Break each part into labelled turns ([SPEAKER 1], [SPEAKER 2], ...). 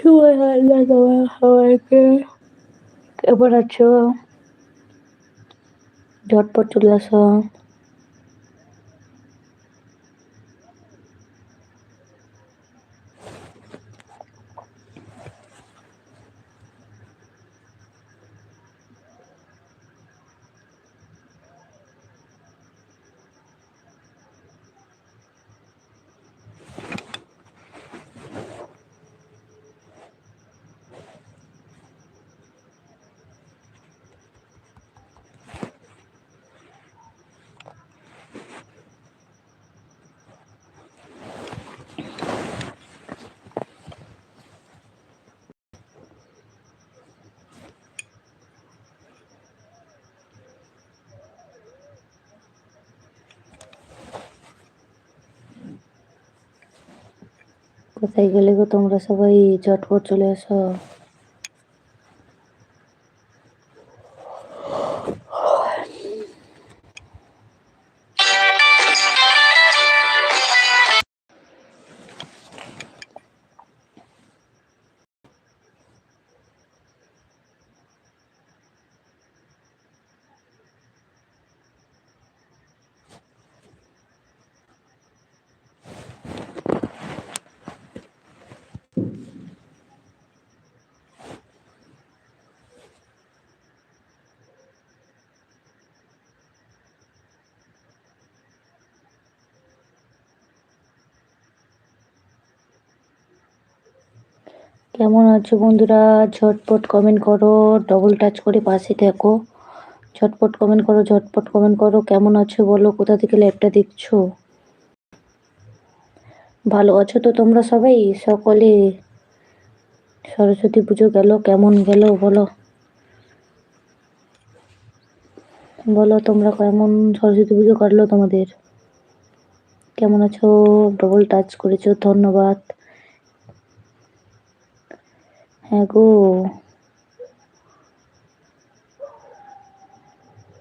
[SPEAKER 1] শুভ সন্ধ্যা তোমার সবাইকে কেমন আছো ঝটপট চলে আসো কোথায় গেলে গো তোমরা সবাই? ঝটপট চলে আসো। কেমন আছো বন্ধুরা? ঝটপট কমেন্ট করো ডবল টাচ করে পাশে দেখো ঝটপট কমেন্ট করো, ঝটপট কমেন্ট করো। কেমন আছো বলো? কোথা থেকে ল্যাপটা দেখছ? ভালো আছো তো তোমরা সবাই? সকলে সরস্বতী পুজো গেল, কেমন গেল বলো? বলো তোমরা কেমন সরস্বতী পুজো কাটলো তোমাদের? কেমন আছো? ডবল টাচ করেছ, ধন্যবাদ। হ্যাঁ গো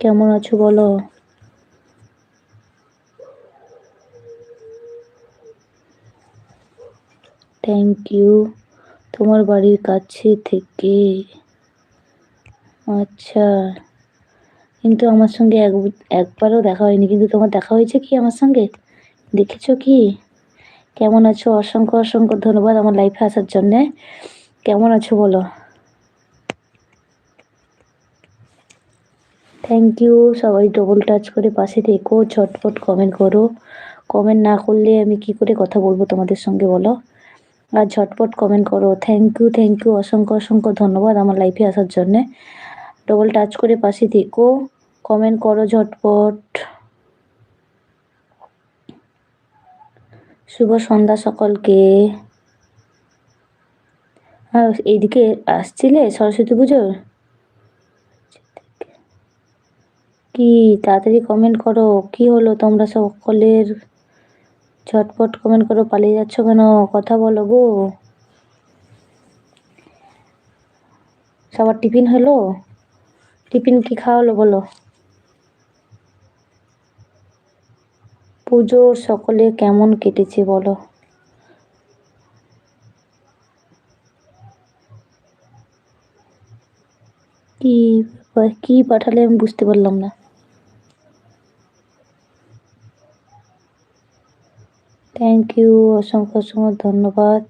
[SPEAKER 1] কেমন আছো বলো? থ্যাংক ইউ তোমার বাড়ির কাছে থেকে। আচ্ছা। কিন্তু আমার সঙ্গে এক, একবারও দেখা হয়নি। কিন্তু তোমার দেখা হয়েছে কি আমার সঙ্গে? দেখেছ কি? কেমন আছো? অসংখ্য অসংখ্য ধন্যবাদ আমার লাইফে আসার জন্যে। কেমন আছো বলো? থ্যাংক ইউ সবাই ডবল টাচ করে পাশে থেকো, ঝটপট কমেন্ট করো। কমেন্ট না করলে আমি কি করে কথা বলব তোমাদের সঙ্গে বলো? আর ঝটপট কমেন্ট করো। থ্যাংক ইউ থ্যাংক ইউ অসংখ্য অসংখ্য ধন্যবাদ আমার লাইফে আসার জন্যে। ডবল টাচ করে পাশে থেকো। কমেন্ট করো ঝটপট। শুভ সন্ধ্যা সকলকে। এইদিকে আসছিলে সরস্বতী পুজোর? কি তাড়াতাড়ি কমেন্ট করো, কি হলো তোমরা সকলের? ঝটপট কমেন্ট করো, পালিয়ে যাচ্ছ কেন? কথা বলো গো। সবার টিফিন হলো? টিফিন কি খাওয়ালো বলো? পুজোর সকলে কেমন কেটেছে বলো? কি কি পাঠালে আমি বুঝতে পারলাম না। থ্যাংক ইউ অসংখ্য অসংখ্য ধন্যবাদ।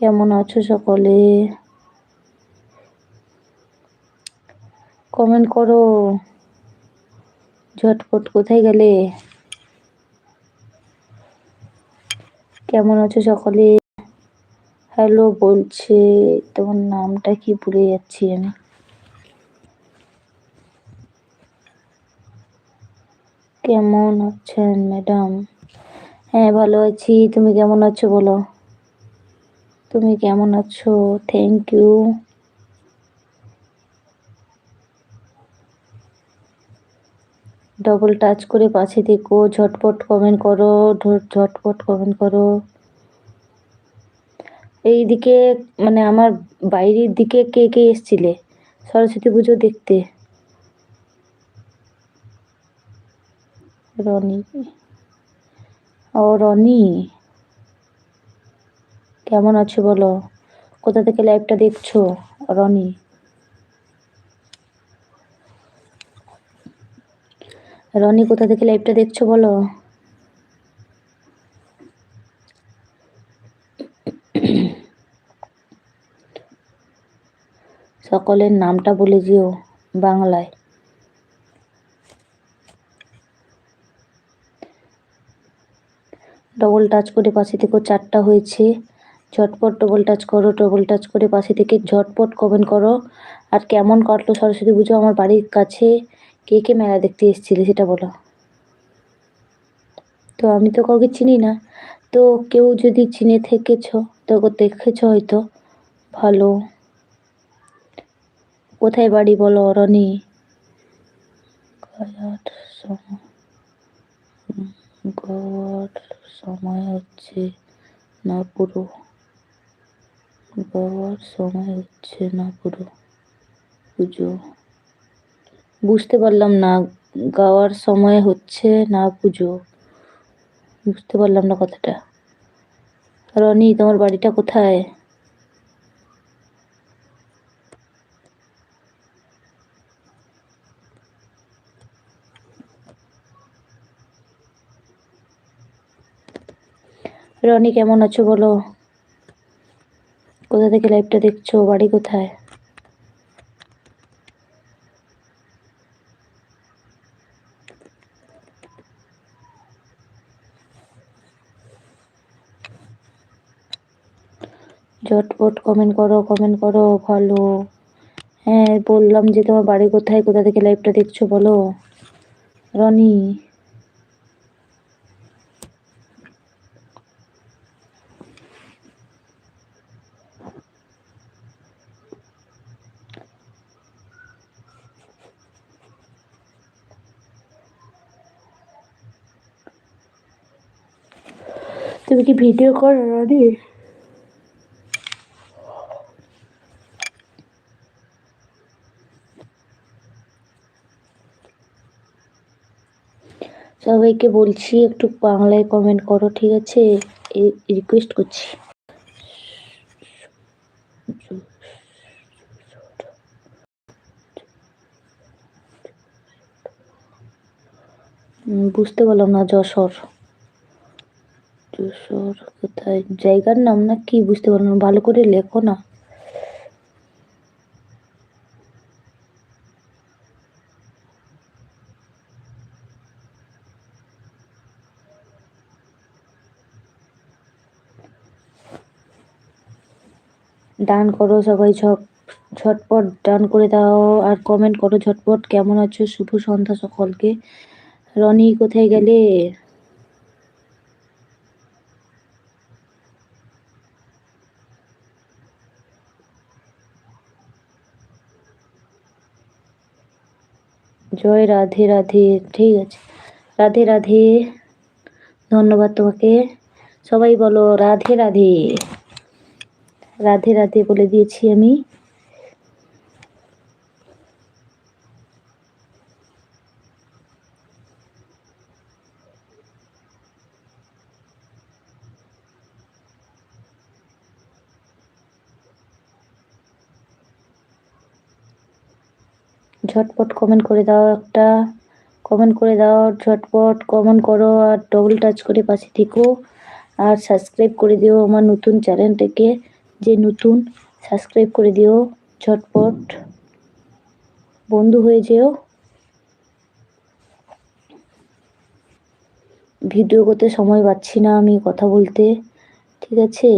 [SPEAKER 1] কেমন আছো সকলে? কমেন্ট করো। ঝটপট কোথায় গেলে? কেমন আছো সকলে? হ্যালো বলছে, তোমার নামটা কি ভুলে যাচ্ছি আমি। কেমন আছেন ম্যাডাম? হ্যাঁ ভালো আছি। তুমি কেমন আছো বলো? তুমি কেমন আছো? থ্যাংক ইউ ডবল টাচ করে পাশে দেখো ঝটপট কমেন্ট করো ঝটপট কমেন্ট করো। এই দিকে মানে আমার বাইরের দিকে কে কে এসছিলে? সরস্বতী পুজো দেখতে। রনি। ও, রনি। কেমন আছো বলো? কোথা থেকে লাইভটা দেখছ? রনি। রনি, কোথা থেকে লাইভটা দেখছ বলো? সকলের নামটা বলে যেও বাংলায়। ডবল টাচ করে পাশে থেকে চারটা হয়েছে। ঝটপট ডবল টাচ করো ডবল টাচ করে পাশে থেকে ঝটপট কমেন্ট করো। আর কেমন কাটলো সরস্বতী পুজো আমার বাড়ির কাছে? কে কে মেলা দেখতে এসেছিলে সেটা বলো। তো আমি তো কাউকে চিনি না। তো কেউ যদি চিনে থেকেছ, তো দেখেছ হয়তো। ভালো। কোথায় বাড়ি বলো, রনি? গড় সময় হচ্ছে না পুরো গাওয়ার সময় হচ্ছে না পুরো পুজো। বুঝতে পারলাম না গাওয়ার সময় হচ্ছে না পুজো। বুঝতে পারলাম না কথাটা। রনি, তোমার বাড়িটা কোথায়? রনি, কেমন আছো বলো? কোথা থেকে লাইভটা দেখছ? বাড়ি কোথায়? ঝটপট কমেন্ট করো কমেন্ট করো ভালো হ্যাঁ বললাম যে তোমার বাড়ি কোথায়? কোথা থেকে লাইভটা দেখছ বলো? রনি তুমি কি ভিডিও করো রনি সবাইকে বলছি, একটু বাংলায় কমেন্ট করো, ঠিক আছে? রিকোয়েস্ট করছি। বুঝতে পারলাম না, যশোর। যশোর কোথায়? জায়গার নাম না কি বুঝতে পারলাম ভালো করে লেখো না। ডান করো সবাই ঝটপট ডান করে দাও আর কমেন্ট করো, ঝটপট। কেমন আছো? শুভ সন্ধ্যা সকলকে। রনি, কোথায় গেলে? জয় রাধে রাধে, ঠিক আছে। রাধে রাধে, ধন্যবাদ তোমাকে। সবাই বলো, রাধে রাধে। রাধে রাধে বলে দিয়েছি আমি। ঝটপট কমেন্ট করে দাও একটা। কমেন্ট করে দাও, ঝটপট কমেন্ট করো আর ডবল টাচ করে পাশে থেকো। আর সাবস্ক্রাইব করে দিও আমার নতুন চ্যানেলটাকে যে নতুন সাবস্ক্রাইব করে দিও, ঝটপট। বন্ধু হয়ে যেও। ভিডিও করতে সময় পাচ্ছি না আমি কথা বলতে, ঠিক আছে?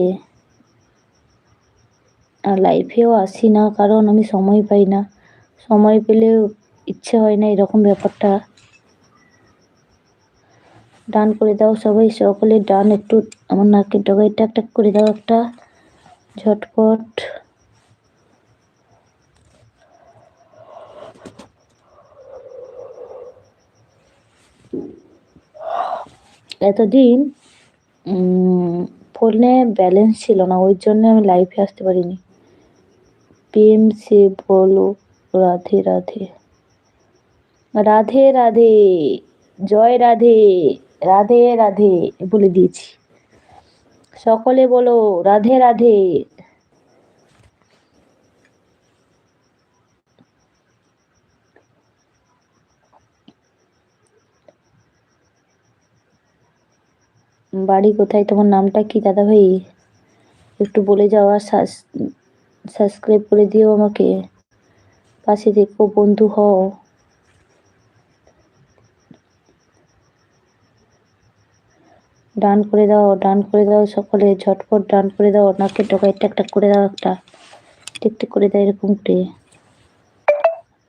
[SPEAKER 1] আর লাইফেও আসি না, কারণ আমি সময় পাই না। সময় পেলেও ইচ্ছে হয় না এরকম ব্যাপারটা। ডান করে দাও সবাই, সকলে ডান একটু আমার নাকের ডগায় টাক টাক করে দাও একটা। ঝটপট। এতদিন ফোনে ব্যালেন্স ছিল না, ওই জন্য আমি লাইভে আসতে পারিনি। প্রেম সে বলো রাধে রাধে। রাধে রাধে। জয় রাধে। রাধে রাধে বলে দিয়েছি। সকলে বলো, রাধে রাধে। বাড়ি কোথায়? তোমার নামটা কি দাদা ভাই একটু বলে যাও আর সাবস্ক্রাইব করে দিও আমাকে। পাশে দেখো, বন্ধু হও। ডান করে দাও, ডান করে দাও সকলে, ঝটপট ডান করে দাও নাকে টোকাই টাক টাক করে দাও একটা। টিকটিক করে দাও এরকম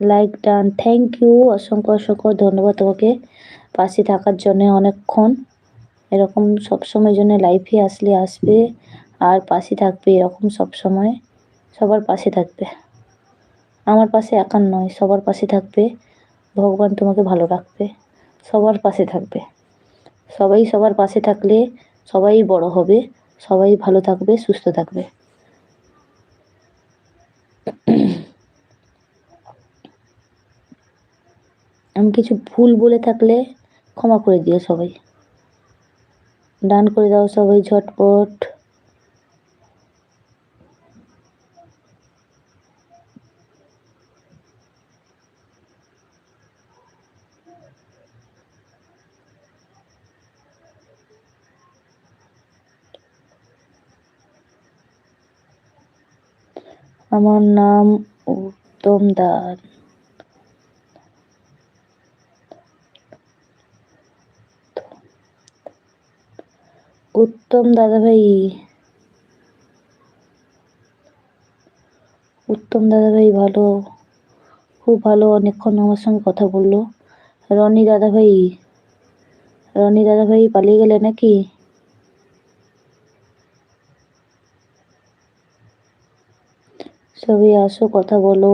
[SPEAKER 1] লাইক ডান, থ্যাংক ইউ, অসংখ্য অসংখ্য ধন্যবাদ তোমাকে পাশে থাকার জন্য অনেকক্ষণ। এরকম সবসময় জন্য লাইফে আসলে আসবে আর পাশে থাকবে এরকম সবসময় সবার পাশে থাকবে। আমার পাশে একার নয়, সবার পাশে থাকবে। ভগবান তোমাকে ভালো রাখবে, সবার পাশে থাকবে। সবাই সবার পাশে থাকলে সবাই বড় হবে, সবাই ভালো থাকবে, সুস্থ থাকবে। আমি কিছু ভুল বলে থাকলে ক্ষমা করে দিও সবাই। ডান করে দাও সবাই ঝটপট। আমার নাম উত্তম দাস। উত্তম দাদাভাই উত্তম দাদাভাই ভালো, খুব ভালো, অনেকক্ষণ আমার সঙ্গে কথা বলল। রনি দাদাভাই রনি দাদাভাই পালিয়ে গেলে নাকি? সবাই আসো কথা বলো।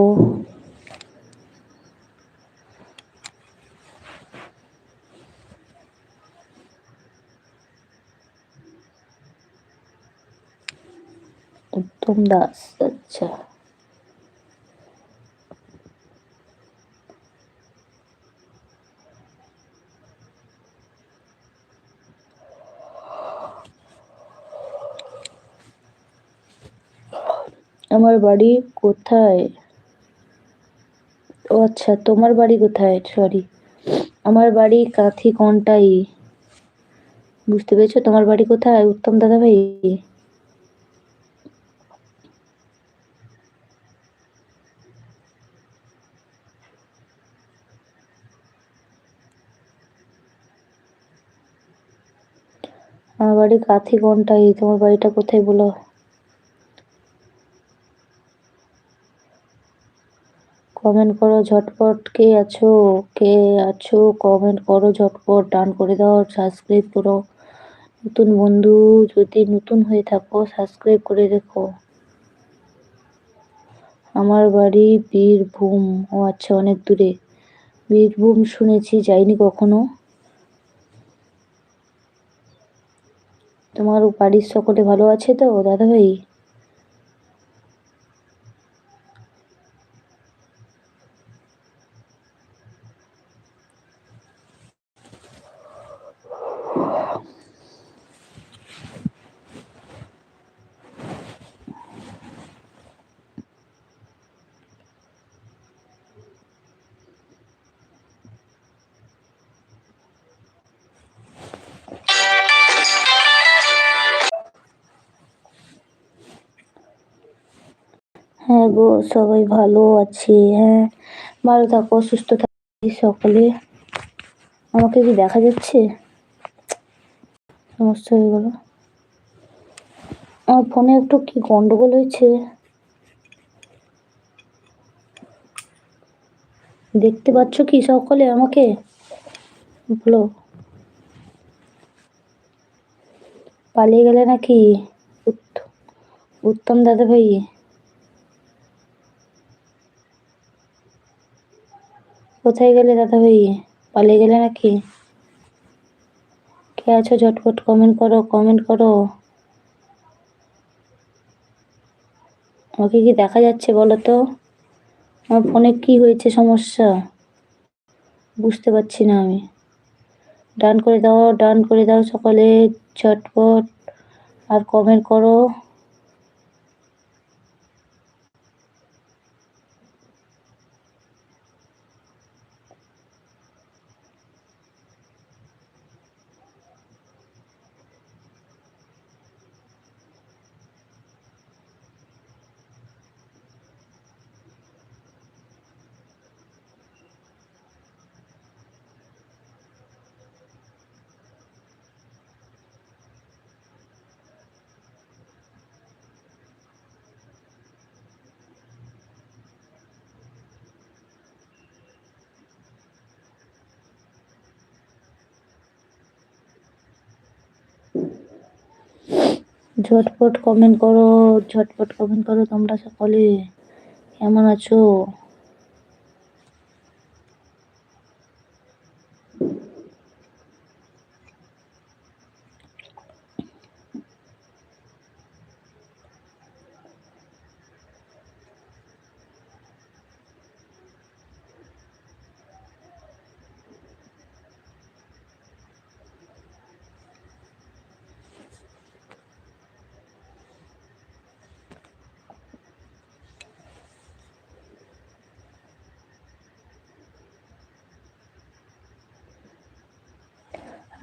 [SPEAKER 1] উত্তম দাস আচ্ছা। আমার বাড়ি কোথায়? ও আচ্ছা তোমার বাড়ি কোথায়? সরি আমার বাড়ি কাঁথি কন্টাই বুঝতে পেরেছ? তোমার বাড়ি কোথায়, উত্তম দাদা ভাই আমার বাড়ি কাথি কোনটাই তোমার বাড়িটা কোথায় বলো? কমেন্ট করো, ঝটপট কে আছো কে আছো কমেন্ট করো, ঝটপট ডান করে দাও সাবস্ক্রাইব করো। নতুন বন্ধু যদি নতুন হয়ে থাকো সাবস্ক্রাইব করে রেখো। আমার বাড়ি বীরভূম। ও আচ্ছা অনেক দূরে। বীরভূম শুনেছি, যাইনি কখনো। তোমার বাড়ির সকলে ভালো আছে তো দাদা হ্যাঁ গো, সবাই ভালো আছি হ্যাঁ। ভালো থাকো, সুস্থ থাকি সকলে। আমাকে কি দেখা যাচ্ছে? সমস্যা হয়ে গেল। আমার ফোনে একটু কি গন্ডগোল হয়েছে? দেখতে পাচ্ছ কি সকলে আমাকে? বলো। পালিয়ে গেলে নাকি? উত্তম দাদা ভাই কোথায় গেলে দাদা ভাই পালিয়ে গেলে নাকি? কে আছো? ঝটপট কমেন্ট করো কমেন্ট করো। আমাকে কি দেখা যাচ্ছে বলো তো? আমার ফোনে কি হয়েছে সমস্যা? বুঝতে পারছি না আমি। ডান করে দাও, ডান করে দাও সকলে, ঝটপট। আর কমেন্ট করো। ঝটপট কমেন্ট করো ঝটপট কমেন্ট করো তোমরা সকলে। কেমন আছো?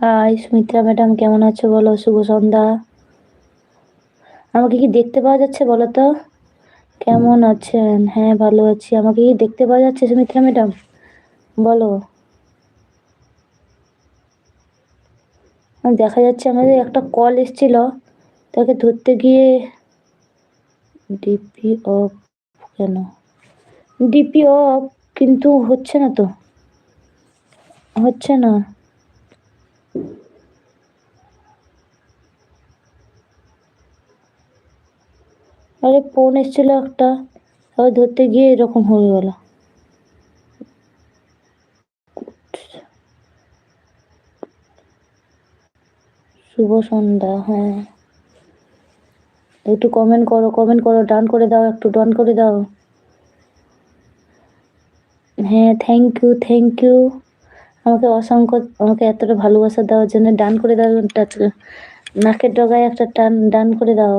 [SPEAKER 1] হাই, সুমিত্রা ম্যাডাম, কেমন আছো বলো? শুভ সন্ধ্যা। আমাকে কি দেখতে পাওয়া যাচ্ছে বলো তো? কেমন আছেন? হ্যাঁ ভালো আছি। আমাকে কি দেখতে পাওয়া যাচ্ছে, সুমিত্রা ম্যাডাম? বলো। দেখা যাচ্ছে আমাদের একটা কল এসেছিল। তাকে ধরতে গিয়ে ডিপি অফ কেন? ডিপি অফ কিন্তু হচ্ছে না তো। হচ্ছে না। আরে ফোন এসেছিল একটা, আবার ধরতে গিয়ে এরকম হয়ে গেল। শুভ সন্ধ্যা হ্যাঁ। একটু কমেন্ট করো কমেন্ট করো ডান করে দাও, একটু ডান করে দাও। হ্যাঁ থ্যাংক ইউ থ্যাংক ইউ আমাকে অসংখ্য, আমাকে এতটা ভালোবাসা দেওয়ার জন্য ডান করে দাও নাকের ডগায় একটা টান ডান করে দাও।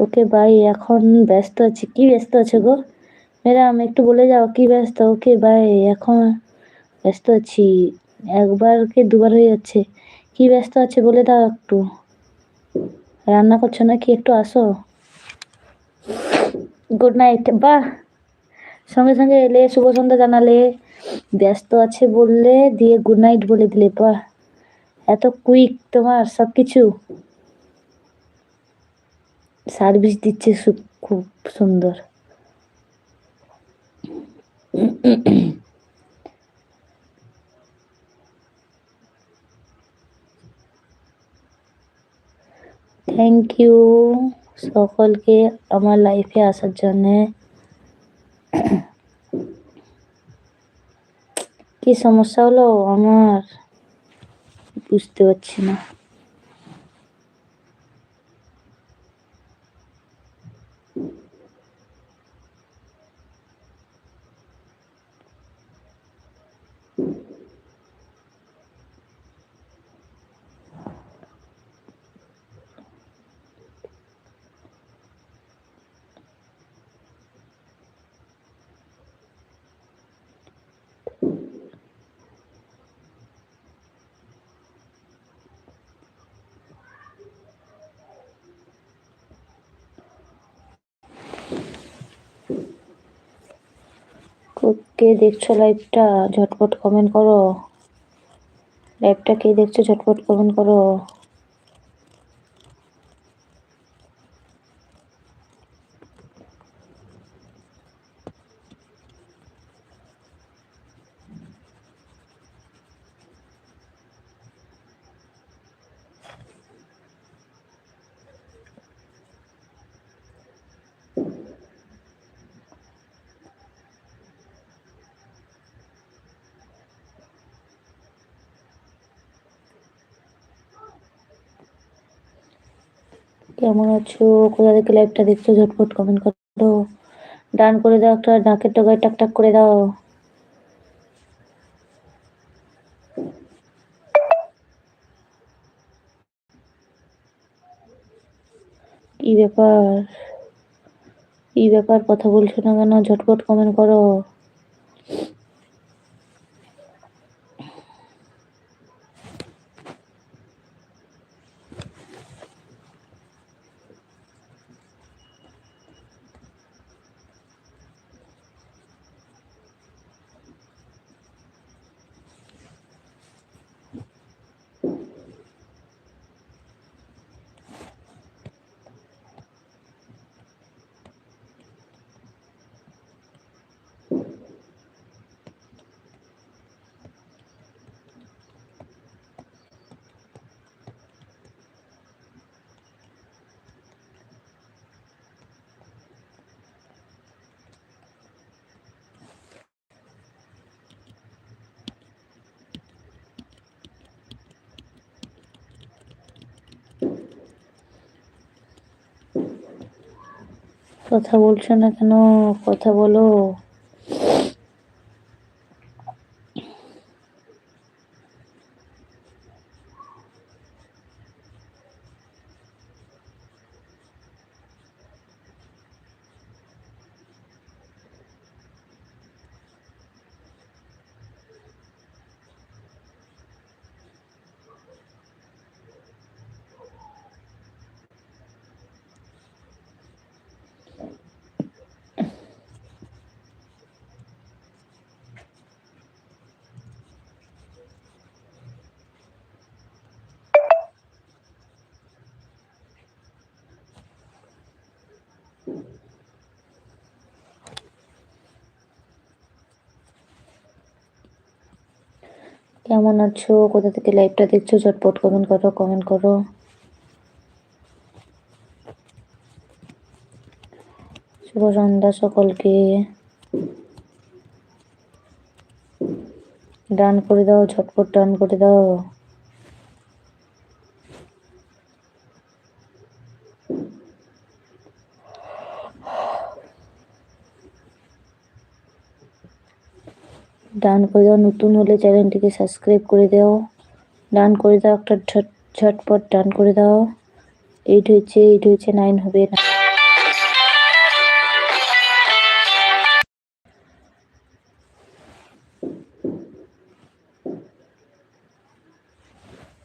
[SPEAKER 1] ওকে বাই এখন ব্যস্ত আছি। কি ব্যস্ত আছে গো? ম্যাডাম, একটু বলে যাও, কি ব্যস্ত? ওকে বাই এখন ব্যস্ত আছি। একবার কি দুবার হয়ে যাচ্ছে। কি ব্যস্ত আছে বলে দাও একটু। রান্না করছ নাকি? একটু আসো। Good night. বাহ! সঙ্গে সঙ্গে এলে, শুভ সন্ধ্যা জানালে, ব্যস্ত আছে বললে দিয়ে গুড নাইট বলে দিলে। বাহ! এত কুইক তোমার সব কিছু সার্ভিস দিচ্ছে খুব সুন্দর। থ্যাংক ইউ সকলকে আমার লাইফে আসার জন্যে। কি সমস্যা হলো? আমার বুঝতে পারছি না। কে দেখছ লাইভটা? ঝটপট কমেন্ট করো। লাইভটা কে দেখছ? ঝটপট কমেন্ট করো। কেমন আছো? কোথা থেকে লাইভটা দেখছ? ঝটপট কমেন্ট করো। ডান করে দাও একটা, নাকের টকায় টাকটাক করে দাও। কি ব্যাপার? কি ব্যাপার? কথা বলছো না কেন? ঝটপট কমেন্ট করো। কথা বলছো না কেন? কথা বলো। কেমন আছো? কোথা থেকে লাইভটা দেখছ? ঝটপট কমেন্ট করো কমেন্ট করো। শুভ সন্ধ্যা সকলকে। ডান করে দাও, ঝটপট ডান করে দাও। ডান করে দাও। নতুন হলে চ্যানেলটিকে সাবস্ক্রাইব করে দাও। ডান করে দাও একটা ঝট ঝটপট ডান করে দাও। এইট হয়েছে এইট হয়েছে, নাইন হবে না।